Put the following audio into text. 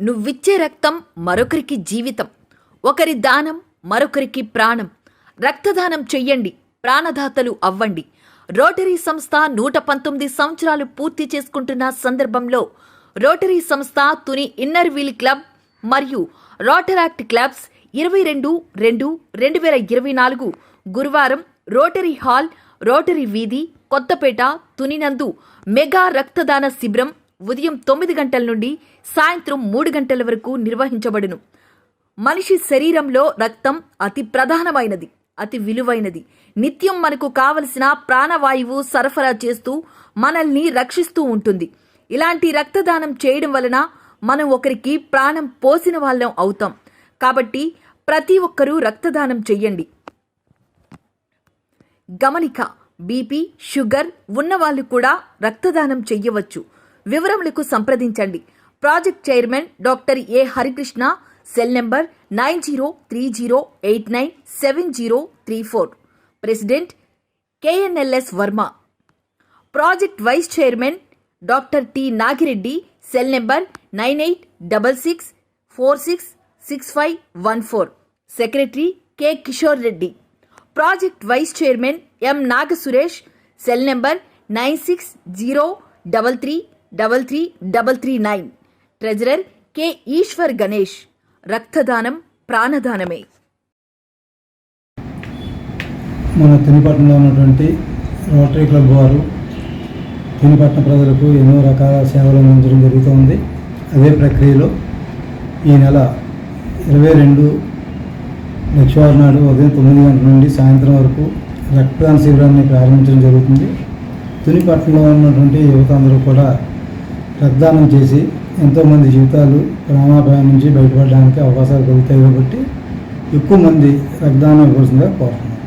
నువ్విచ్చే రక్తం మరొకరికి జీవితం. ఒకరి దానం మరొకరికి ప్రాణం. రక్తదానం చెయ్యండి ప్రాణదాతలు అవ్వండి. రోటరీ సంస్థ నూట పంతొమ్మిది సంవత్సరాలు పూర్తి చేసుకుంటున్న సందర్భంలో రోటరీ సంస్థ తుని ఇన్నర్ వీల్ క్లబ్ మరియు రోటరాక్ట్ క్లబ్స్ ఇరవై రెండు రెండు రెండు వేల ఇరవై నాలుగు గురువారం రోటరీ హాల్ రోటరీ వీధి కొత్తపేట తునినందు మెగా రక్తదాన శిబిరం ఉదయం తొమ్మిది గంటల నుండి సాయంత్రం మూడు గంటల వరకు నిర్వహించబడును. మనిషి శరీరంలో రక్తం అతి ప్రధానమైనది అతి విలువైనది. నిత్యం మనకు కావలసిన ప్రాణవాయువు సరఫరా చేస్తూ మనల్ని రక్షిస్తూ ఉంటుంది. ఇలాంటి రక్తదానం చేయడం వలన మనం ఒకరికి ప్రాణం పోసిన వాళ్ళం అవుతాం. కాబట్టి ప్రతి ఒక్కరూ రక్తదానం చెయ్యండి. గమనిక బీపీ షుగర్ ఉన్నవాళ్ళు కూడా రక్తదానం చెయ్యవచ్చు. వివరములకు సంప్రదించండి. Project chairman doctor A Harikrishna cell number nine zero three zero eight nine seven zero three four. President KNLS Varma. Project vice chairman doctor T Nagireddy cell number nine eight double six four six six five one four. Secretary K Kishore Reddy. Project vice chairman M Nagasuresh cell number nine six zero double three double three double three nine treasurer K Eshwar Ganesh రక్తదానం ప్రాణదానమే మన తినిపట్నంలో ఉన్నటువంటి rotary club వారు తినిపట్నం ప్రజలకు ఎన్నో రకాల సేవలు అందించడం జరుగుతుంది. అదే ప్రక్రియలో ఈ నెల ఇరవై రెండు లక్షవారం నాడు ఉదయం తొమ్మిది గంటల నుండి సాయంత్రం వరకు రక్తదాన శిబిరాన్ని ప్రారంభించడం జరుగుతుంది. తునిపట్నంలో ఉన్నటువంటి యువత అందరూ కూడా రక్తదానం చేసి ఎంతోమంది జీవితాలు ప్రాణాపాయం నుంచి బయటపడడానికి అవకాశాలు కలుగుతాయి కాబట్టి ఎక్కువ మంది రక్తదానం ఇవ్వాల్సిందిగా కోరుతున్నాను.